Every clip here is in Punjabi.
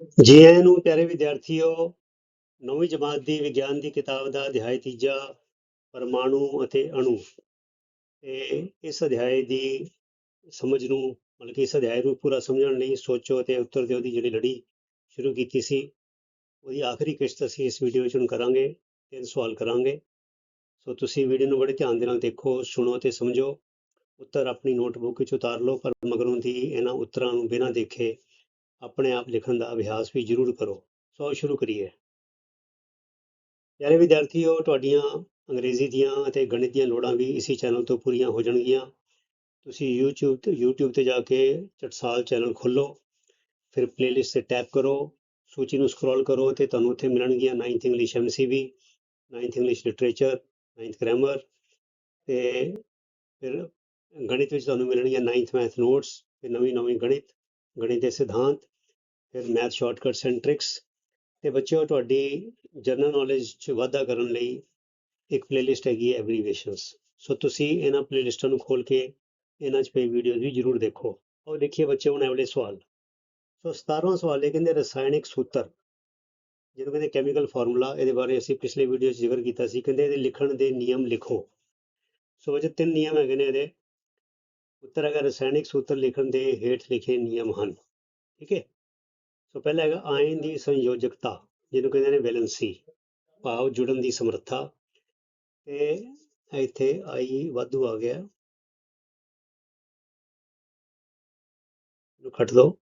ਜੀ ਆਇਆਂ ਨੂੰ ਪਿਆਰੇ ਵਿਦਿਆਰਥੀਓ, ਨੌਵੀਂ ਜਮਾਤ ਦੀ ਵਿਗਿਆਨ ਦੀ ਕਿਤਾਬ ਦਾ ਅਧਿਆਇ ਤੀਜਾ ਪਰਮਾਣੂ ਅਤੇ ਅਣੂ, ਤੇ ਇਸ ਅਧਿਆਇ ਦੀ ਸਮਝ ਨੂੰ ਮਤਲਬ ਕਿ ਇਸ ਅਧਿਆਇ ਨੂੰ ਪੂਰਾ ਸਮਝਣ ਲਈ ਸੋਚੋ ਤੇ ਉੱਤਰ ਦਿਓ ਦੀ ਜਿਹੜੀ ਲੜੀ ਸ਼ੁਰੂ ਕੀਤੀ ਸੀ, ਉਹਦੀ ਆਖਰੀ ਕਿਸ਼ਤ ਅਸੀਂ ਇਸ ਵੀਡੀਓ ਵਿੱਚ ਹੁਣ ਕਰਾਂਗੇ, ਤਿੰਨ ਸਵਾਲ ਕਰਾਂਗੇ। ਸੋ ਤੁਸੀਂ ਵੀਡੀਓ ਨੂੰ ਬੜੇ ਧਿਆਨ ਦੇ ਨਾਲ ਦੇਖੋ, ਸੁਣੋ ਤੇ ਸਮਝੋ। ਉੱਤਰ ਆਪਣੀ ਨੋਟਬੁੱਕ ਵਿੱਚ ਉਤਾਰ ਲਓ, ਪਰ ਮਗਰੋਂ ਦੀ ਇਹਨਾਂ ਉੱਤਰਾਂ ਨੂੰ ਬਿਨਾਂ ਦੇਖੇ ਆਪਣੇ ਆਪ ਲਿਖਣ ਦਾ ਅਭਿਆਸ ਵੀ ਜ਼ਰੂਰ ਕਰੋ। ਸੋ ਸ਼ੁਰੂ ਕਰੀਏ। ਪਿਆਰੇ ਵਿਦਿਆਰਥੀਓ, ਤੁਹਾਡੀਆਂ ਅੰਗਰੇਜ਼ੀ ਦੀਆਂ ਅਤੇ ਗਣਿਤ ਦੀਆਂ ਲੋੜਾਂ ਵੀ ਇਸੇ ਚੈਨਲ ਤੋਂ ਪੂਰੀਆਂ ਹੋ ਜਾਣਗੀਆਂ। ਤੁਸੀਂ YouTube ਤੇ YouTube ਤੇ ਜਾ ਕੇ ਚਟਸਾਲ ਚੈਨਲ ਖੋਲੋ ਫਿਰ ਪਲੇਲਿਸਟ ਤੇ ਟੈਪ ਕਰੋ। ਸੂਚੀ ਨੂੰ ਸਕਰੋਲ ਕਰੋ ਤੇ ਤੁਹਾਨੂੰ ਉੱਥੇ ਮਿਲਣਗੀਆਂ 9th English MCB 9th English literature 9th grammar ਤੇ ਫਿਰ ਗਣਿਤ ਵਿੱਚ ਤੁਹਾਨੂੰ ਮਿਲਣਗੀਆਂ 9th ਮੈਥ ਨੋਟਸ ਤੇ ਨਵੀਂ ਨਵੀਂ ਗਣਿਤ ਗਣਿਤ ਦੇ ਸਿਧਾਂਤ ਫਿਰ ਮੈਥ ਸ਼ਾਰਟਕਟਸ ਐਂਡ ਟ੍ਰਿਕਸ ਤੇ ਬੱਚਿਓ, ਤੁਹਾਡੀ ਜਨਰਲ ਨੌਲੇਜ 'ਚ ਵਾਧਾ ਕਰਨ ਲਈ ਇੱਕ ਪਲੇਲਿਸਟ ਹੈਗੀ ਹੈ ਐਬਰੀਵੇਸ਼ਨਸ ਸੋ ਤੁਸੀਂ ਇਹਨਾਂ ਪਲੇਲਿਸਟਾਂ ਨੂੰ ਖੋਲ ਕੇ ਇਹਨਾਂ 'ਚ ਪਈ ਵੀਡੀਓਜ਼ ਵੀ ਜ਼ਰੂਰ ਦੇਖੋ। ਔਰ ਦੇਖੀਏ ਬੱਚੇ ਹੁਣ ਇਹ ਸਵਾਲ। ਸੋ 17ਵਾਂ ਸਵਾਲ ਇਹ ਕਹਿੰਦੇ ਰਸਾਇਣਿਕ ਸੂਤਰ, ਜਿਹਨੂੰ ਕਹਿੰਦੇ ਕੈਮੀਕਲ ਫਾਰਮੂਲਾ ਇਹਦੇ ਬਾਰੇ ਅਸੀਂ ਪਿਛਲੇ ਵੀਡੀਓ 'ਚ ਜ਼ਿਕਰ ਕੀਤਾ ਸੀ। ਕਹਿੰਦੇ ਇਹਦੇ ਲਿਖਣ ਦੇ ਨਿਯਮ ਲਿਖੋ। ਸੋ ਬੱਚੇ ਤਿੰਨ ਨਿਯਮ ਹੈਗੇ ਨੇ ਇਹਦੇ। ਉੱਤਰ ਹੈਗਾ ਰਸਾਇਣਿਕ ਸੂਤਰ ਲਿਖਣ ਦੇ ਹੇਠ ਲਿਖੇ ਨਿਯਮ ਹਨ। ਠੀਕ ਹੈ? ਸੋ ਪਹਿਲਾ ਹੈਗਾ ਆਇਨ ਦੀ ਸੰਯੋਜਕਤਾ, ਜਿਹਨੂੰ ਕਹਿੰਦੇ ਨੇ ਵੈਲੈਂਸੀ, ਭਾਵ ਜੁੜਨ ਦੀ ਸਮਰੱਥਾ। ਤੇ ਇੱਥੇ ਆਈ ਵਾਧੂ ਆ ਗਿਆ। ਇਹਨੂੰ ਕੱਟ ਦਿਓ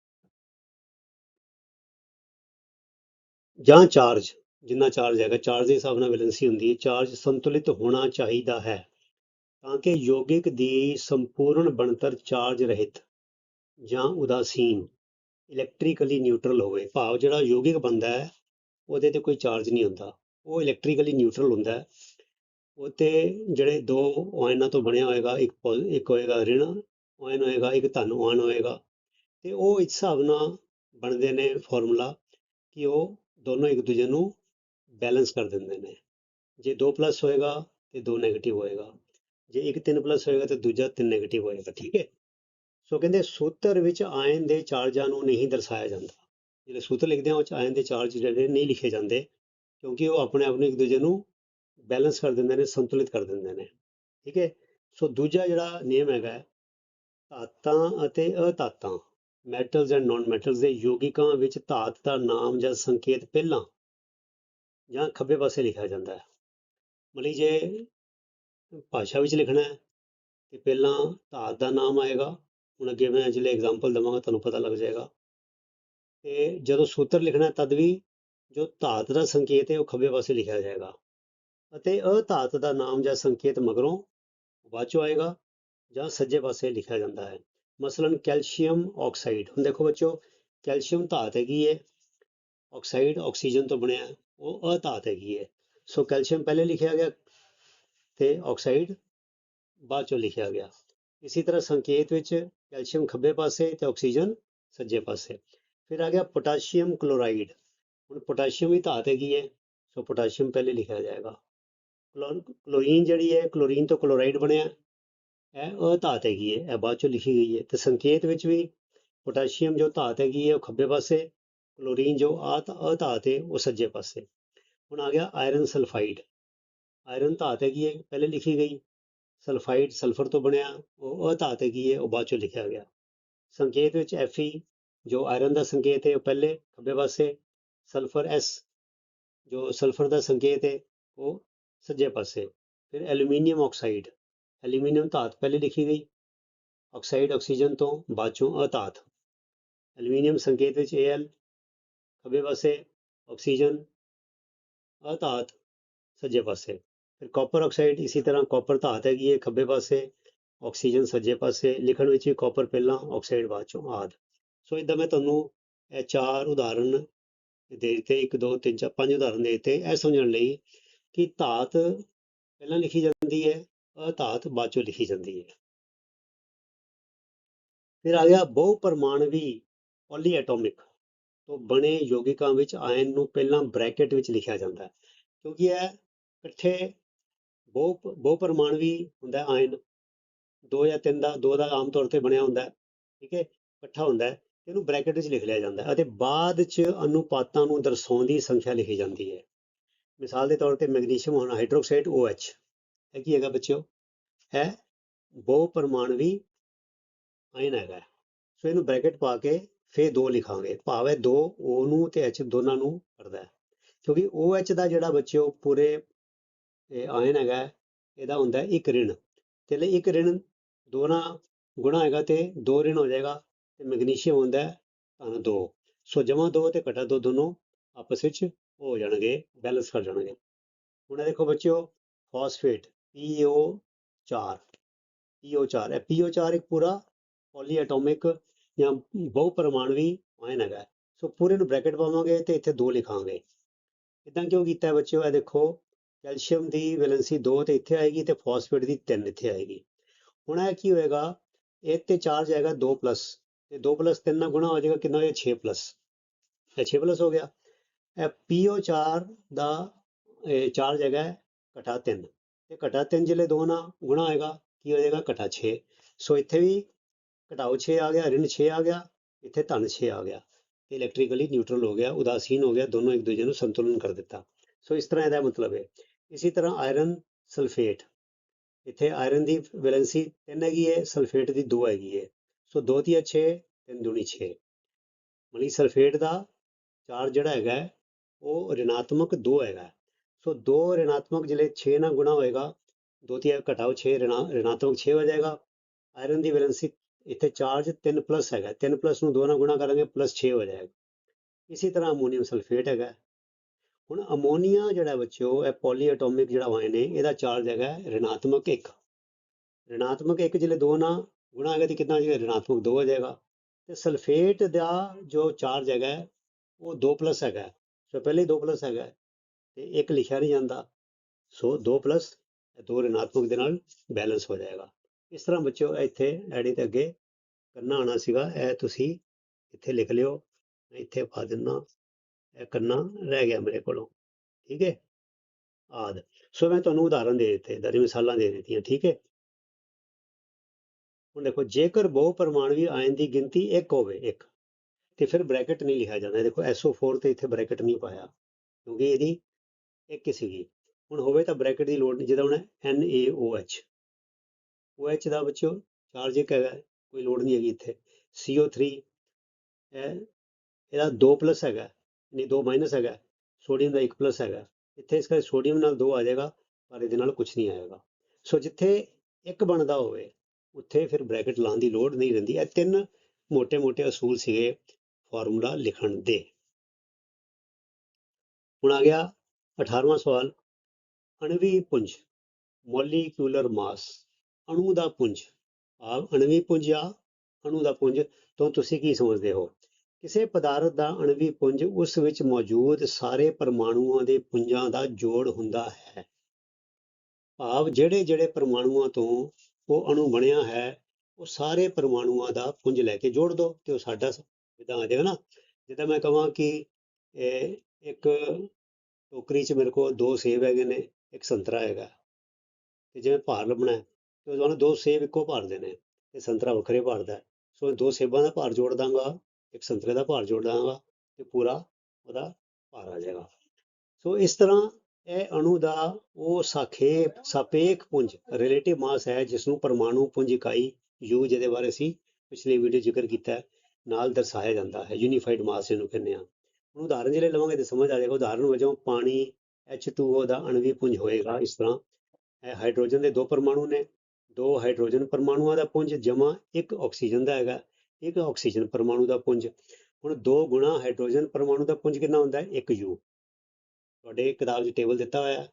ਜਾਂ ਚਾਰਜ, ਜਿੰਨਾ ਚਾਰਜ ਹੈਗਾ, ਚਾਰਜ ਦੇ ਹਿਸਾਬ ਨਾਲ ਵੈਲੈਂਸੀ ਹੁੰਦੀ ਹੈ। ਚਾਰਜ ਸੰਤੁਲਿਤ ਹੋਣਾ ਚਾਹੀਦਾ ਹੈ, ਤਾਂ ਕਿ ਯੋਗਿਕ ਦੀ ਸੰਪੂਰਨ ਬਣਤਰ ਚਾਰਜ ਰਹਿਤ ਜਾਂ ਉਦਾਸੀਨ ਇਲੈਕਟ੍ਰੀਕਲੀ ਨਿਊਟਰਲ ਹੋਵੇ, ਭਾਵ ਜਿਹੜਾ ਯੋਗਿਕ ਬੰਦਾ ਹੈ, ਉਹਦੇ ਤੇ ਕੋਈ ਚਾਰਜ ਨਹੀਂ ਹੁੰਦਾ। ਉਹ ਇਲੈਕਟ੍ਰੀਕਲੀ ਨਿਊਟਰਲ ਹੁੰਦਾ ਉਹ ਤੇ ਜਿਹੜੇ ਦੋ ਆਇਨਾਂ ਤੋਂ ਬਣਿਆ ਹੋਏਗਾ, ਇੱਕ ਪੋ- ਇੱਕ ਹੋਏਗਾ ਰਿਣ ਆਇਨ ਹੋਏਗਾ, ਇੱਕ ਧਨ ਆਇਨ ਹੋਏਗਾ। ਤੇ ਉਹ ਇਸ ਹਿਸਾਬ ਨਾਲ ਬਣਦੇ ਨੇ ਫਾਰਮੂਲਾ ਕਿ ਉਹ ਦੋਨੋਂ ਇੱਕ ਦੂਜੇ ਨੂੰ ਬੈਲੈਂਸ ਕਰ ਦਿੰਦੇ ਨੇ। ਜੇ 2 ਪਲੱਸ ਹੋਏਗਾ, ਤੇ 2 ਨੈਗੇਟਿਵ ਹੋਏਗਾ। ਜੇ ਇੱਕ 3 ਪਲੱਸ ਹੋਏਗਾ, ਤੇ ਦੂਜਾ 3 ਨੈਗੇਟਿਵ ਹੋਏਗਾ, ਠੀਕ ਹੈ? ਸੋ ਕਹਿੰਦੇ ਸੂਤਰ ਵਿੱਚ ਆਇਨ ਦੇ ਚਾਰਜਾਂ ਨੂੰ ਨਹੀਂ ਦਰਸਾਇਆ ਜਾਂਦਾ। ਜਿਹੜੇ ਸੂਤਰ ਲਿਖਦੇ ਆ, ਉਹ ਚ ਆਇਨ ਦੇ ਚਾਰਜ ਜਿਹੜੇ ਨਹੀਂ ਲਿਖੇ ਜਾਂਦੇ, ਕਿਉਂਕਿ ਉਹ ਆਪਣੇ ਆਪ ਨੂੰ ਇੱਕ ਦੂਜੇ ਨੂੰ ਬੈਲੈਂਸ ਕਰ ਦਿੰਦੇ ਨੇ, ਸੰਤੁਲਿਤ ਕਰ ਦਿੰਦੇ ਨੇ। ਠੀਕ ਹੈ? ਸੋ ਦੂਜਾ ਜਿਹੜਾ ਨਿਯਮ ਹੈਗਾ ਧਾਤਾਂ ਅਤੇ ਅਧਾਤਾਂ ਮੈਟਲਸ ਐਂਡ ਨਾਨ ਮੈਟਲਸ ਦੇ ਯੋਗਿਕਾਂ ਵਿੱਚ ਧਾਤ ਦਾ ਨਾਮ ਜਾਂ ਸੰਕੇਤ ਪਹਿਲਾਂ ਜਾਂ ਖੱਬੇ ਪਾਸੇ ਲਿਖਿਆ ਜਾਂਦਾ ਹੈ। ਮਤਲਬ ਜੇ ਭਾਸ਼ਾ ਵਿੱਚ ਲਿਖਣਾ ਹੈ, ਤੇ ਪਹਿਲਾਂ ਧਾਤ ਦਾ ਨਾਮ ਆਏਗਾ ਹੁਣ ਅੱਗੇ ਮੈਂ ਜਿਹੜੇ ਐਗਜ਼ਾਮਪਲ ਦਵਾਂਗਾ, ਤੁਹਾਨੂੰ ਪਤਾ ਲੱਗ ਜਾਏਗਾ। ਤੇ ਜਦੋਂ ਸੂਤਰ ਲਿਖਣਾ ਤਦ ਵੀ ਜੋ ਧਾਤ ਦਾ ਸੰਕੇਤ ਹੈ, ਉਹ ਖੱਬੇ ਪਾਸੇ ਲਿਖਿਆ ਜਾਏਗਾ। ਅਤੇ ਅਧਾਤ ਦਾ ਨਾਮ ਜਾਂ ਸੰਕੇਤ ਮਗਰੋਂ ਬਾਅਦ ਚੋਂ ਆਏਗਾ ਜਾਂ ਸੱਜੇ ਪਾਸੇ ਲਿਖਿਆ ਜਾਂਦਾ ਹੈ। ਮਸਲਨ ਕੈਲਸ਼ੀਅਮ ਆਕਸਾਈਡ। ਹੁਣ ਦੇਖੋ ਬੱਚੋ ਕੈਲਸ਼ੀਅਮ ਧਾਤ ਹੈਗੀ ਹੈ ਆਕਸਾਈਡ ਆਕਸੀਜਨ ਤੋਂ ਬਣਿਆ, ਉਹ ਅਧਾਤ ਹੈਗੀ ਹੈ ਸੋ ਕੈਲਸ਼ੀਅਮ ਪਹਿਲੇ ਲਿਖਿਆ ਗਿਆ ਤੇ ਆਕਸਾਈਡ ਬਾਅਦ ਚੋਂ ਲਿਖਿਆ ਗਿਆ। ਇਸੇ ਤਰ੍ਹਾਂ ਸੰਕੇਤ ਵਿੱਚ ਕੈਲਸ਼ੀਅਮ ਖੱਬੇ ਪਾਸੇ ਤੇ ਆਕਸੀਜਨ ਸੱਜੇ ਪਾਸੇ। ਫਿਰ ਆ ਗਿਆ ਪੋਟਾਸ਼ੀਅਮ ਕਲੋਰਾਈਡ। ਹੁਣ ਪੋਟਾਸ਼ੀਅਮ ਵੀ ਧਾਤ ਹੈਗੀ ਹੈ, ਸੋ ਪੋਟਾਸ਼ੀਅਮ ਪਹਿਲੇ ਲਿਖਿਆ ਜਾਏਗਾ। ਕਲੋ- ਕਲੋਰੀਨ ਜਿਹੜੀ ਹੈ, ਕਲੋਰੀਨ ਤੋਂ ਕਲੋਰਾਈਡ ਬਣਿਆ। ਇਹ ਇਹ ਧਾਤ ਹੈਗੀ ਹੈ, ਇਹ ਬਾਅਦ ਚੋਂ ਲਿਖੀ ਗਈ ਹੈ। ਤੇ ਸੰਕੇਤ ਵਿੱਚ ਵੀ ਪੋਟਾਸ਼ੀਅਮ ਜੋ ਧਾਤ ਹੈਗੀ ਹੈ, ਉਹ ਖੱਬੇ ਪਾਸੇ, ਕਲੋਰੀਨ ਜੋ ਆਤ ਅਧਾਤ ਹੈ, ਉਹ ਸੱਜੇ ਪਾਸੇ। ਹੁਣ ਆ ਗਿਆ ਆਇਰਨ ਸਲਫਾਈਡ। ਆਇਰਨ ਧਾਤ ਹੈਗੀ ਹੈ, ਪਹਿਲੇ ਲਿਖੀ ਗਈ। ਸਲਫਾਈਡ ਸਲਫਰ ਤੋਂ ਬਣਿਆ ਉਹ ਅਧਾਤ ਹੈਗੀ ਹੈ ਉਹ ਬਾਅਦ ਚੋਂ ਲਿਖਿਆ ਗਿਆ ਸੰਕੇਤ ਵਿੱਚ Fe ਜੋ ਆਇਰਨ ਦਾ ਸੰਕੇਤ ਹੈ ਉਹ ਪਹਿਲੇ ਖੱਬੇ ਪਾਸੇ ਸਲਫਰ S ਜੋ ਸਲਫਰ ਦਾ ਸੰਕੇਤ ਹੈ ਉਹ ਸੱਜੇ ਪਾਸੇ ਫਿਰ ਐਲੂਮੀਨੀਅਮ ਆਕਸਾਈਡ ਐਲੂਮੀਨੀਅਮ ਧਾਤ ਪਹਿਲੇ ਲਿਖੀ ਗਈ ਆਕਸਾਈਡ ਆਕਸੀਜਨ ਤੋਂ ਬਾਅਦ ਚੋਂ ਅਧਾਤ ਐਲੂਮੀਨੀਅਮ ਸੰਕੇਤ ਵਿੱਚ Al ਖੱਬੇ ਪਾਸੇ ਆਕਸੀਜਨ ਅਧਾਤ ਸੱਜੇ ਪਾਸੇ ਫਿਰ ਕਾਪਰ ਆਕਸਾਈਡ ਇਸੇ ਤਰ੍ਹਾਂ ਕਾਪਰ ਧਾਤ ਹੈਗੀ ਹੈ ਖੱਬੇ ਪਾਸੇ ਆਕਸੀਜਨ ਸੱਜੇ ਪਾਸੇ, ਲਿਖਣ ਵਿੱਚ ਵੀ ਕਾਪਰ ਪਹਿਲਾਂ ਆਕਸਾਈਡ ਬਾਅਦ ਚੋਂ ਆਦ। ਸੋ ਇਦਾਂ ਮੈਂ ਤੁਹਾਨੂੰ ਇਹ ਚਾਰ ਉਦਾਹਰਨ ਦੇ ਦਿੱਤੇ 1 2 3 4 5 ਉਦਾਹਰਨ ਦੇ ਦਿੱਤੇ। ਇਹ ਸਮਝਣ ਲਈ ਕਿ ਧਾਤ ਪਹਿਲਾਂ ਲਿਖੀ ਜਾਂਦੀ ਹੈ, ਅਧਾਤ ਬਾਅਦ ਚੋਂ ਲਿਖੀ ਜਾਂਦੀ ਹੈ। ਫਿਰ ਆ ਗਿਆ ਬਹੁ ਪਰਮਾਣਵੀ ਪੋਲੀਐਟੋਮਿਕ ਤੋਂ ਬਣੇ ਯੌਗਿਕਾਂ ਵਿੱਚ ਆਇਨ ਨੂੰ ਪਹਿਲਾਂ ਬ੍ਰੈਕਟ ਵਿੱਚ ਲਿਖਿਆ ਜਾਂਦਾ ਹੈ। ਕਿਉਂਕਿ ਇਹ ਇਕੱਠੇ ਬਹੁ ਬਹੁ ਪਰਮਾਣਵੀ ਹੁੰਦਾ ਆਇਨ। ਦੋ ਜਾਂ ਤਿੰਨ ਦਾ, ਦੋ ਦਾ ਆਮ ਤੌਰ ਤੇ ਬਣਿਆ ਹੁੰਦਾ ਹੈ, ਠੀਕ ਹੈ, ਇਕੱਠਾ ਹੁੰਦਾ ਹੈ ਇਹਨੂੰ ਬ੍ਰੈਕਟ ਵਿੱਚ ਲਿਖ ਲਿਆ ਜਾਂਦਾ ਹੈ ਅਤੇ ਬਾਅਦ 'ਚ ਅਨੁਪਾਤਾਂ ਨੂੰ ਦਰਸਾਉਂਦੀ ਸੰਖਿਆ ਲਿਖੀ ਜਾਂਦੀ ਹੈ। ਮਿਸਾਲ ਦੇ ਤੌਰ ਤੇ ਮੈਗਨੀਸ਼ੀਅਮ ਹੋਣਾ ਹਾਈਡਰੋਕਸਾਈਡ OH ਹੈ ਕੀ ਹੈਗਾ ਬੱਚਿਓ? ਹੈ, ਬਹੁ ਪਰਮਾਣਵੀ ਆਇਨ ਹੈਗਾ ਸੋ ਇਹਨੂੰ ਬ੍ਰੈਕਟ ਪਾ ਕੇ ਫੇਰ ਦੋ ਲਿਖਾਂਗੇ, ਭਾਵ ਹੈ ਦੋ O ਨੂੰ ਤੇ H ਦੋਨਾਂ ਨੂੰ ਕਰਦਾ ਹੈ। ਕਿਉਂਕਿ OH ਦਾ ਜਿਹੜਾ ਬੱਚਿਓ, ਪੂਰੇ ਆਇਨ ਹੈਗਾ, ਇਹਦਾ ਹੁੰਦਾ ਇੱਕ ਰਿਣ। ਤੇ ਲਈ ਇੱਕ ਰਿਣ ਦੋਨਾਂ ਗੁਣਾ ਹੈਗਾ ਤੇ ਦੋ ਰਿਣ ਹੋ ਜਾਏਗਾ ਤੇ ਮੈਗਨੀਸ਼ੀਅਮ ਹੁੰਦਾ ਹੈ ਦੋ। ਸੋ ਜਮਾ ਦੋ ਤੇ ਘਟਾ ਦੋ ਦੋਨੋਂ ਆਪਸ ਵਿੱਚ ਹੋ ਜਾਣਗੇ, ਬੈਲੈਂਸ ਕਰ ਜਾਣਗੇ। ਹੁਣ ਇਹ ਦੇਖੋ ਬੱਚਿਓ, ਫਾਸਫੇਟ PO4 PO4 ਇਹ PO4 ਇੱਕ ਪੂਰਾ ਪੋਲੀਐਟੋਮਿਕ ਜਾਂ ਬਹੁ ਪਰਮਾਣਵੀ ਆਇਨ ਹੈਗਾ। ਸੋ ਪੂਰੇ ਨੂੰ ਬ੍ਰੈਕਟ ਪਾਵਾਂਗੇ ਤੇ ਇੱਥੇ ਦੋ ਲਿਖਾਂਗੇ। ਇਦਾਂ ਕਿਉਂ ਕੀਤਾ ਹੈ ਬੱਚਿਓ? ਇਹ ਦੇਖੋ ਕੈਲਸ਼ੀਅਮ ਦੀ ਵੈਲੈਂਸੀ 2 ਤੇ ਇੱਥੇ ਆਏਗੀ ਤੇ ਫਾਸਫੇਟ ਦੀ 3 ਇੱਥੇ ਆਏਗੀ। ਹੁਣ ਇਹ ਕੀ ਹੋਏਗਾ? ਇਹ ਤੇ ਚਾਰਜ ਆਏਗਾ 2 ਪਲੱਸ ਤੇ 2 ਪਲੱਸ 3 ਨਾਲ ਗੁਣਾ ਹੋ ਜਾਏਗਾ ਕਿੰਨਾ ਹੋ ਜਾਏਗਾ? 6 ਪਲੱਸ ਇਹ 6 ਪਲੱਸ ਹੋ ਗਿਆ। ਇਹ PO4 ਦਾ ਚਾਰਜ ਹੈਗਾ ਹੈ ਘਟਾ 3 ਤੇ ਘਟਾ 3 ਜਿਹੜੇ ਦੋ ਨਾਲ ਗੁਣਾ ਹੋਏਗਾ, ਕੀ ਹੋ ਜਾਏਗਾ? ਘਟਾ 6 ਸੋ ਇੱਥੇ ਵੀ ਘਟਾਓ 6 ਆ ਗਿਆ ਰਿਣ 6 ਆ ਗਿਆ, ਇੱਥੇ ਧਨ 6 ਆ ਗਿਆ। ਇਲੈਕਟ੍ਰੀਕਲੀ ਨਿਊਟਰਲ ਹੋ ਗਿਆ, ਉਦਾਸੀਨ ਹੋ ਗਿਆ, ਦੋਨੋਂ ਇੱਕ ਦੂਜੇ ਨੂੰ ਸੰਤੁਲਨ ਕਰ ਦਿੱਤਾ। ਸੋ ਇਸ ਤਰ੍ਹਾਂ ਇਹਦਾ ਮਤਲਬ ਹੈ। ਇਸੇ ਤਰ੍ਹਾਂ ਆਇਰਨ ਸਲਫੇਟ ਇੱਥੇ ਆਇਰਨ ਦੀ ਵੈਲੈਂਸੀ 3 ਹੈਗੀ ਹੈ ਸਲਫੇਟ ਦੀ 2 ਹੈਗੀ ਹੈ। ਸੋ 2 ਤੀਆ 6 3 ਦੂਣੀ 6 ਮਤਲਬ ਸਲਫੇਟ ਦਾ ਚਾਰਜ ਜਿਹੜਾ ਹੈਗਾ ਉਹ ਰਿਣਾਤਮਕ 2 ਹੈਗਾ ਸੋ 2 ਰਿਣਾਤਮਕ ਜਿਹੜੇ 6 ਨਾਲ ਗੁਣਾ ਹੋਏਗਾ 2 ਤੀਆ ਘਟਾਓ 6 ਰਿਣਾਤਮਕ 6 ਹੋ ਜਾਏਗਾ। ਆਇਰਨ ਦੀ ਵੈਲੈਂਸੀ ਇੱਥੇ ਚਾਰਜ 3 ਪਲੱਸ ਹੈਗਾ 3 ਪਲੱਸ ਨੂੰ 2 ਨਾਲ ਗੁਣਾ ਕਰਾਂਗੇ ਪਲੱਸ 6 ਹੋ ਜਾਏਗਾ। ਇਸੇ ਤਰ੍ਹਾਂ ਅਮੋਨੀਅਮ ਸਲਫੇਟ ਹੈਗਾ ਹੁਣ ਅਮੋਨੀਆ ਜਿਹੜਾ ਬੱਚਿਓ, ਇਹ ਪੋਲੀਐਟੋਮਿਕ ਜਿਹੜਾ ਹੋਏ ਨੇ ਇਹਦਾ ਚਾਰਜ ਹੈਗਾ ਹੈ ਰਿਣਾਤਮਕ 1 ਰਿਣਾਤਮਕ 1 ਜਿਹੜੇ ਦੋ ਨਾ, ਗੁਣਾ ਹੈਗਾ ਤੇ ਕਿੰਨਾ ਹੋ ਜਾਏਗਾ ਰਿਣਾਤਮਕ 2 ਹੋ ਜਾਏਗਾ ਤੇ ਸਲਫੇਟ ਦਾ ਜੋ ਚਾਰਜ ਹੈਗਾ, ਉਹ 2 ਪਲੱਸ ਹੈਗਾ। ਹੈ। ਸੋ ਪਹਿਲੇ 2 ਪਲੱਸ ਹੈਗਾ ਹੈ ਤੇ ਇੱਕ ਲਿਖਿਆ ਨਹੀਂ ਜਾਂਦਾ। ਸੋ 2 ਪਲੱਸ 2 ਰਿਣਾਤਮਕ ਦੇ ਨਾਲ ਬੈਲੈਂਸ ਹੋ ਜਾਏਗਾ। ਇਸ ਤਰ੍ਹਾਂ ਬੱਚਿਓ ਇੱਥੇ ਐਡੀ ਤੇ ਅੱਗੇ ਕਰਨਾ ਆਣਾ ਸੀਗਾ, ਇਹ ਤੁਸੀਂ ਇੱਥੇ ਲਿਖ ਲਿਓ। ਇੱਥੇ ਪਾ ਦਿੰਦਾ ਇਹ ਕਰਨਾ ਰਹਿ ਗਿਆ ਮੇਰੇ ਕੋਲੋਂ, ਠੀਕ ਹੈ? ਆਦ। ਸੋ ਮੈਂ ਤੁਹਾਨੂੰ ਉਦਾਹਰਨ ਦੇ ਦਿੱਤੇ ਦਰ ਮਿਸਾਲਾਂ ਦੇ ਦਿੱਤੀਆਂ, ਠੀਕ ਹੈ? ਹੁਣ ਦੇਖੋ, ਜੇਕਰ ਬਹੁ ਪਰਮਾਣਵੀ ਆਇਨ ਦੀ ਗਿਣਤੀ ਇੱਕ ਹੋਵੇ, ਇੱਕ, ਤੇ ਫਿਰ ਬ੍ਰੈਕਟ ਨਹੀਂ ਲਿਖਿਆ ਜਾਂਦਾ। ਦੇਖੋ SO4 ਤੇ ਇੱਥੇ ਬ੍ਰੈਕਟ ਨਹੀਂ ਪਾਇਆ, ਕਿਉਂਕਿ ਇਹਦੀ ਇੱਕ ਸੀਗੀ। ਹੁਣ ਹੋਵੇ ਤਾਂ ਬ੍ਰੈਕਟ ਦੀ ਲੋੜ ਨਹੀਂ, ਜਿਹਦਾ ਹੁਣ NaOH OH ਦਾ ਬੱਚਿਓ, ਚਾਰਜ ਇੱਕ ਹੈਗਾ, ਕੋਈ ਲੋੜ ਨਹੀਂ ਹੈਗੀ ਇੱਥੇ। CO3 ਹੈ, ਇਹਦਾ 2 ਪਲੱਸ ਹੈਗਾ। ਨਹੀਂ, ਦੋ ਮਾਈਨਸ ਹੈਗਾ ਸੋਡੀਅਮ ਦਾ ਇੱਕ ਪਲੱਸ ਹੈਗਾ। ਇੱਥੇ ਇਸ ਕਰਕੇ ਸੋਡੀਅਮ ਨਾਲ ਦੋ ਆ ਜਾਏਗਾ, ਪਰ ਇਹਦੇ ਨਾਲ ਕੁਝ ਨਹੀਂ ਆਏਗਾ। ਸੋ ਜਿੱਥੇ ਇੱਕ ਬਣਦਾ ਹੋਵੇ, ਉੱਥੇ ਫਿਰ ਬ੍ਰੈਕਟ ਲਾਉਣ ਦੀ ਲੋੜ ਨਹੀਂ ਰਹਿੰਦੀ। ਇਹ ਤਿੰਨ ਮੋٹے-ਮੋٹے ਅਸੂਲ ਸੀਗੇ ਫਾਰਮੂਲਾ ਲਿਖਣ ਦੇ। ਹੁਣ ਆ ਗਿਆ 18ਵਾਂ ਸਵਾਲ। ਅਣਵੀ ਪੁੰਜ ਮੋਲੀਕੂਲਰ ਮਾਸ ਅਣੂ ਦਾ ਪੁੰਜ। ਆਪ ਅਣਵੀ ਪੁੰਜ ਆ, ਅਣੂ ਦਾ ਪੁੰਜ। ਤੋਂ ਤੁਸੀਂ ਕੀ ਸਮਝਦੇ ਹੋ? ਕਿਸੇ ਪਦਾਰਥ ਦਾ ਅਣਵੀ ਪੁੰਜ ਉਸ ਵਿੱਚ ਮੌਜੂਦ ਸਾਰੇ ਪਰਮਾਣੂਆਂ ਦੇ ਪੁੰਜਾਂ ਦਾ ਜੋੜ ਹੁੰਦਾ ਹੈ। ਭਾਵ ਜਿਹੜੇ ਜਿਹੜੇ ਪਰਮਾਣੂਆਂ ਤੋਂ ਉਹ ਅਣੂ ਬਣਿਆ ਹੈ, ਉਹ ਸਾਰੇ ਪਰਮਾਣੂਆਂ ਦਾ ਪੁੰਜ ਲੈ ਕੇ ਜੋੜ ਦਿਓ ਤੇ ਉਹ ਸਾਡਾ ਜਿੱਦਾਂ ਆ ਜਾਏਗਾ ਨਾ, ਜਿੱਦਾਂ ਮੈਂ ਕਹਾਂ ਕਿ ਇਹ ਇੱਕ ਟੋਕਰੀ 'ਚ ਮੇਰੇ ਕੋਲ ਦੋ ਸੇਬ ਹੈਗੇ ਨੇ, ਇੱਕ ਸੰਤਰਾ ਹੈਗਾ। ਤੇ ਜਿਵੇਂ ਭਾਰ ਲੱਭਣਾ ਹੈ, ਤੇ ਉਹਨਾਂ ਦੋ ਸੇਬ ਇੱਕੋ ਭਾਰ ਦੇ ਨੇ, ਤੇ ਸੰਤਰਾ ਵੱਖਰੇ ਭਾਰ ਦਾ ਸੋ ਦੋ ਸੇਬਾਂ ਦਾ ਭਾਰ ਜੋੜ ਦਾਂਗਾ ਇੱਕ ਸੰਤਰੇ ਦਾ ਭਾਰ ਜੋੜ ਦਾਂਗਾ ਤੇ ਪੂਰਾ ਉਹਦਾ ਭਾਰ ਆ ਜਾਏਗਾ। ਸੋ ਇਸ ਤਰ੍ਹਾਂ ਇਹ ਅਣੂ ਦਾ ਉਹ ਸਾਖੇਪ ਸਾਪੇਖ ਪੁੰਜ ਰਿਲੇਟਿਵ ਮਾਸ ਹੈ ਜਿਸ ਨੂੰ ਪਰਮਾਣੂ ਪੁੰਜ ਇਕਾਈ ਯੂ ਜਿਹਦੇ ਬਾਰੇ ਅਸੀਂ ਪਿਛਲੀ ਵੀਡੀਓ ਜ਼ਿਕਰ ਕੀਤਾ ਹੈ, ਨਾਲ ਦਰਸਾਇਆ ਜਾਂਦਾ ਹੈ ਯੂਨੀਫਾਈਡ ਮਾਸ ਜਿਹਨੂੰ ਕਹਿੰਦੇ ਆ ਹੁਣ ਉਦਾਹਰਨ ਜਿਹੜੇ ਲਵਾਂਗੇ ਤੇ ਸਮਝ ਆ ਜਾਏਗਾ। ਉਦਾਹਰਨ ਵਜੋਂ ਪਾਣੀ H2O ਦਾ ਅਣਵੀ ਪੁੰਜ ਹੋਏਗਾ ਇਸ ਤਰ੍ਹਾਂ। ਇਹ ਹਾਈਡਰੋਜਨ ਦੇ ਦੋ ਪਰਮਾਣੂ ਨੇ ਦੋ ਹਾਈਡਰੋਜਨ ਪਰਮਾਣੂਆਂ ਦਾ ਪੁੰਜ ਜਮਾ ਇੱਕ ਆਕਸੀਜਨ ਦਾ ਹੈਗਾ। ਇੱਕ ਆਕਸੀਜਨ ਪਰਮਾਣੂ ਦਾ ਪੁੰਜ? ਹੁਣ ਦੋ ਗੁਣਾ ਹਾਈਡਰੋਜਨ ਪਰਮਾਣੂ ਦਾ ਪੁੰਜ ਕਿੰਨਾ ਹੁੰਦਾ? ਹੈ 1 ਯੂ ਤੁਹਾਡੇ ਕਿਤਾਬ 'ਚ ਟੇਬਲ ਦਿੱਤਾ ਹੋਇਆ।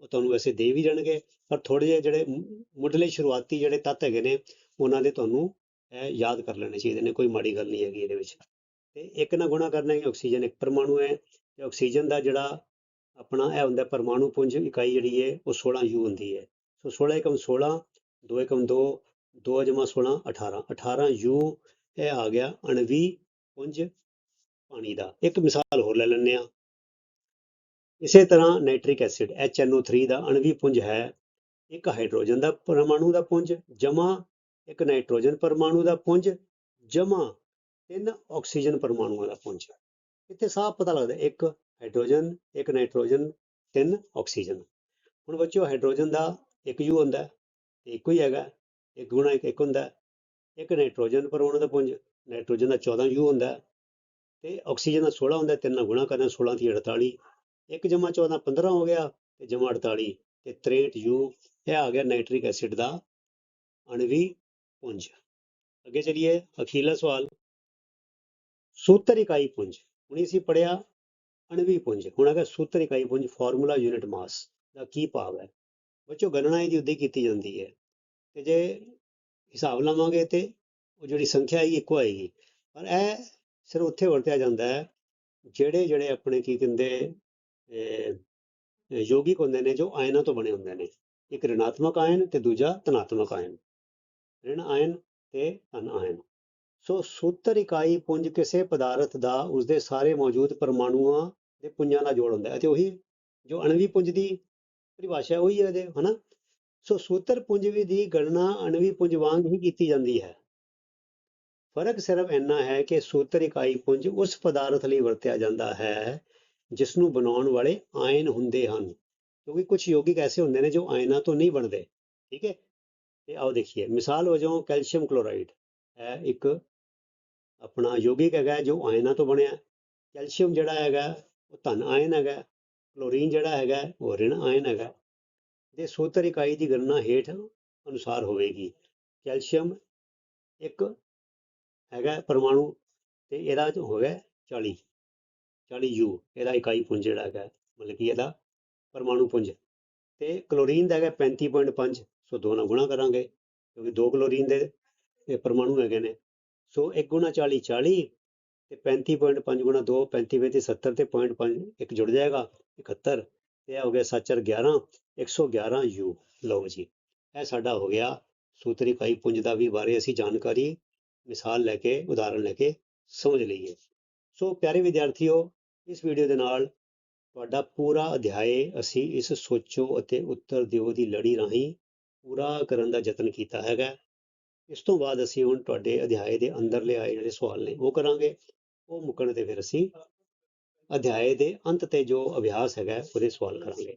ਉਹ ਤੁਹਾਨੂੰ ਵੈਸੇ ਦੇ ਵੀ ਜਾਣਗੇ ਪਰ ਥੋੜੇ ਜਿਹੇ ਜਿਹੜੇ ਮੁੱਢਲੇ ਸ਼ੁਰੂਆਤੀ ਜਿਹੜੇ ਤੱਤ ਹੈਗੇ ਨੇ, ਉਹਨਾਂ ਦੇ ਤੁਹਾਨੂੰ ਇਹ ਯਾਦ ਕਰ ਲੈਣੇ ਚਾਹੀਦੇ ਨੇ, ਕੋਈ ਮਾੜੀ ਗੱਲ ਨਹੀਂ ਹੈਗੀ ਇਹਦੇ ਵਿੱਚ। ਤੇ ਇੱਕ ਨਾਲ ਗੁਣਾ ਕਰਨਾ ਹੈ ਆਕਸੀਜਨ ਇੱਕ ਪਰਮਾਣੂ ਹੈ। ਤੇ ਆਕਸੀਜਨ ਦਾ ਜਿਹੜਾ ਆਪਣਾ ਇਹ ਹੁੰਦਾ ਪਰਮਾਣੂ ਪੁੰਜ ਇਕਾਈ ਜਿਹੜੀ ਹੈ, ਉਹ 16 ਯੂ ਹੁੰਦੀ ਹੈ। ਸੋ 16 ਏਕਮ 16 2 ਏਕਮ 2 2 ਜਮਾ 16 18 18 ਯੂ, ਇਹ ਆ ਗਿਆ ਅਣਵੀ ਪੁੰਜ ਪਾਣੀ ਦਾ। ਇੱਕ ਮਿਸਾਲ ਹੋਰ ਲੈ ਲੈਂਦੇ ਆ ਇਸੇ ਤਰ੍ਹਾਂ ਨਾਈਟ੍ਰਿਕ ਐਸਿਡ HNO3 ਦਾ ਅਣਵੀ ਪੁੰਜ ਹੈ। ਇੱਕ ਹਾਈਡਰੋਜਨ ਦਾ ਪਰਮਾਣੂ ਦਾ ਪੁੰਜ, ਜਮਾ ਇੱਕ ਨਾਈਟ੍ਰੋਜਨ ਪਰਮਾਣੂ ਦਾ ਪੁੰਜ, ਜਮਾ ਤਿੰਨ ਆਕਸੀਜਨ ਪਰਮਾਣੂਆਂ ਦਾ ਪੁੰਜ। ਇੱਥੇ ਸਾਫ਼ ਪਤਾ ਲੱਗਦਾ, ਇੱਕ ਹਾਈਡਰੋਜਨ, ਇੱਕ ਨਾਈਟ੍ਰੋਜਨ, ਤਿੰਨ ਆਕਸੀਜਨ। ਹੁਣ ਬੱਚਿਓ, ਹਾਈਡਰੋਜਨ ਦਾ ਇੱਕ ਯੂ ਹੁੰਦਾ ਤੇ ਇੱਕੋ ਹੀ ਹੈਗਾ। ਇੱਕ ਗੁਣਾ ਇੱਕ ਇੱਕ ਹੁੰਦਾ। ਇੱਕ ਨਾਈਟ੍ਰੋਜਨ ਪਰਮਾਣੂ ਦਾ ਪੁੰਜ ਨਾਈਟ੍ਰੋਜਨ ਦਾ 14 ਯੂ ਹੁੰਦਾ। ਤੇ ਆਕਸੀਜਨ ਦਾ 16 ਹੁੰਦਾ ਹੈ, ਤਿੰਨ ਨਾਲ ਗੁਣਾ ਕਰਨਾ 16 ਦੀ 48 ਇੱਕ ਜਮਾ 14 15 ਹੋ ਗਿਆ ਤੇ ਜਮਾ 48 ਤੇ 63 ਯੂ ਇਹ ਆ ਗਿਆ ਨਾਈਟ੍ਰਿਕ ਐਸਿਡ ਦਾ ਅਣਵੀ ਪੁੰਜ। ਅੱਗੇ ਚਲੀਏ ਅਖੀਰਲਾ ਸਵਾਲ। ਸੂਤਰ ਇਕਾਈ ਪੁੰਜ ਹੁਣ ਅਸੀਂ ਪੜਿਆ ਅਣਵੀ ਪੁੰਜ। ਹੁਣ ਅਗਰ ਸੂਤਰ ਇਕਾਈ ਪੁੰਜ ਫਾਰਮੂਲਾ ਯੂਨਿਟ ਮਾਸ ਦਾ ਕੀ ਭਾਵ ਹੈ? ਬੱਚੋ ਗਣਨਾ ਇਹਦੀ ਉਦੋਂ ਕੀਤੀ ਜਾਂਦੀ ਹੈ। ਤੇ ਜੇ ਹਿਸਾਬ ਲਾਵਾਂਗੇ ਤੇ ਉਹ ਜਿਹੜੀ ਸੰਖਿਆ ਹੈ ਇੱਕੋ ਆਏਗੀ। ਪਰ ਇਹ ਸਿਰ ਉੱਥੇ ਵਰਤਿਆ ਜਾਂਦਾ ਹੈ, ਜਿਹੜੇ ਜਿਹੜੇ ਆਪਣੇ ਕੀ ਕਹਿੰਦੇ ਯੋਗਿਕ ਹੁੰਦੇ ਨੇ, ਜੋ ਆਇਨਾਂ ਤੋਂ ਬਣੇ ਹੁੰਦੇ ਨੇ। ਇੱਕ ਰਿਣਾਤਮਕ ਆਇਨ ਤੇ ਦੂਜਾ ਧਨਾਤਮਕ ਆਇਨ। ਰਿਣ ਆਇਨ ਤੇ ਧਨ ਆਇਨ। ਸੋ ਸੂਤਰ ਇਕਾਈ ਪੁੰਜ ਕਿਸੇ ਪਦਾਰਥ ਦਾ, ਉਸਦੇ ਸਾਰੇ ਮੌਜੂਦ ਪਰਮਾਣੂਆਂ ਦੇ ਪੁੰਜਾਂ ਦਾ ਜੋੜ ਹੁੰਦਾ ਹੈ। ਤੇ ਉਹੀ ਜੋ ਅਣਵੀ ਪੁੰਜ ਦੀ ਪਰਿਭਾਸ਼ਾ ਉਹੀ ਹੈ ਇਹਦੇ, ਹਨਾ? ਸੋ ਸੂਤਰ ਪੁੰਜ ਦੀ ਗਣਨਾ ਅਣਵੀ ਪੁੰਜ ਵਾਂਗ ਹੀ ਕੀਤੀ ਜਾਂਦੀ ਹੈ। ਫ਼ਰਕ ਸਿਰਫ ਇੰਨਾ ਹੈ ਕਿ ਸੂਤਰ ਇਕਾਈ ਪੁੰਜ ਉਸ ਪਦਾਰਥ ਲਈ ਵਰਤਿਆ ਜਾਂਦਾ ਹੈ ਜਿਸ ਨੂੰ ਬਣਾਉਣ ਵਾਲੇ ਆਇਨ ਹੁੰਦੇ ਹਨ। ਕਿਉਂਕਿ ਕੁਝ ਯੋਗਿਕ ਐਸੇ ਹੁੰਦੇ ਨੇ ਜੋ ਆਇਨਾਂ ਤੋਂ ਨਹੀਂ ਬਣਦੇ। ਠੀਕ ਹੈ? ਤੇ ਆਓ ਦੇਖੀਏ। ਮਿਸਾਲ ਵਜੋਂ ਕੈਲਸ਼ੀਅਮ ਕਲੋਰਾਈਡ ਹੈ ਇੱਕ ਆਪਣਾ ਯੋਗਿਕ ਹੈਗਾ ਜੋ ਆਇਨਾਂ ਤੋਂ ਬਣਿਆ। ਕੈਲਸ਼ੀਅਮ ਜਿਹੜਾ ਹੈਗਾ ਉਹ ਧਨ ਆਇਨ ਹੈਗਾ, ਕਲੋਰੀਨ ਜਿਹੜਾ ਹੈਗਾ ਉਹ ਰਿਣ ਆਇਨ ਹੈਗਾ। ਦੇ ਸੂਤਰ ਇਕਾਈ ਦੀ ਗਣਨਾ ਹੇਠ ਅਨੁਸਾਰ ਹੋਵੇਗੀ। ਕੈਲਸ਼ੀਅਮ ਇੱਕ ਹੈਗਾ ਪਰਮਾਣੂ ਤੇ ਇਹਦਾ ਜੋ ਗਿਆ 40 40 ਯੂ, ਇਹਦਾ ਇਕਾਈ ਪੁੰਜ ਜਿਹੜਾ ਹੈਗਾ, ਮਤਲਬ ਕਿ ਇਹਦਾ ਪਰਮਾਣੂ ਪੁੰਜ। ਤੇ ਕਲੋਰੀਨ ਦਾ ਹੈਗਾ 35.5 ਸੋ ਦੋ ਨਾਲ ਗੁਣਾ ਕਰਾਂਗੇ, ਕਿਉਂਕਿ ਦੋ ਕਲੋਰੀਨ ਦੇ ਪਰਮਾਣੂ ਹੈਗੇ ਨੇ। ਸੋ 1 ਗੁਣਾ 40 40 ਤੇ 35.5 ਗੁਣਾ 2 35 ਵੇ ਤੇ 70 ਤੇ 0.5 ਇੱਕ ਜੁੜ ਜਾਏਗਾ 71 ਤੇ ਇਹ ਹੋ ਗਿਆ 7 11 111 ਯੂ ਲਓ ਜੀ। ਇਹ ਸਾਡਾ ਹੋ ਗਿਆ ਸੂਤਰੀ ਇਕਾਈ ਪੁੰਜ ਦਾ ਵੀ ਬਾਰੇ ਅਸੀਂ ਜਾਣਕਾਰੀ, ਮਿਸਾਲ ਲੈ ਕੇ ਉਦਾਹਰਣ ਲੈ ਕੇ ਸਮਝ ਲਈਏ। ਸੋ ਪਿਆਰੇ ਵਿਦਿਆਰਥੀਓ, ਇਸ ਵੀਡੀਓ ਦੇ ਨਾਲ ਤੁਹਾਡਾ ਪੂਰਾ ਅਧਿਆਏ ਅਸੀਂ ਇਸ ਸੋਚੋ ਅਤੇ ਉੱਤਰ ਦਿਓ ਦੀ ਲੜੀ ਰਾਹੀਂ ਪੂਰਾ ਕਰਨ ਦਾ ਯਤਨ ਕੀਤਾ ਹੈਗਾ। ਇਸ ਤੋਂ ਬਾਅਦ ਅਸੀਂ ਹੁਣ ਤੁਹਾਡੇ ਅਧਿਆਏ ਦੇ ਅੰਦਰਲੇ ਆਏ ਜਿਹੜੇ ਸਵਾਲ ਨੇ ਉਹ ਕਰਾਂਗੇ। ਉਹ ਮੁੱਕਣ ਤੇ ਫਿਰ ਅਸੀਂ ਅਧਿਆਏ ਦੇ ਅੰਤ ਤੇ ਜੋ ਅਭਿਆਸ ਹੈਗਾ, ਉਹਦੇ ਸਵਾਲ ਕਰਾਂਗੇ।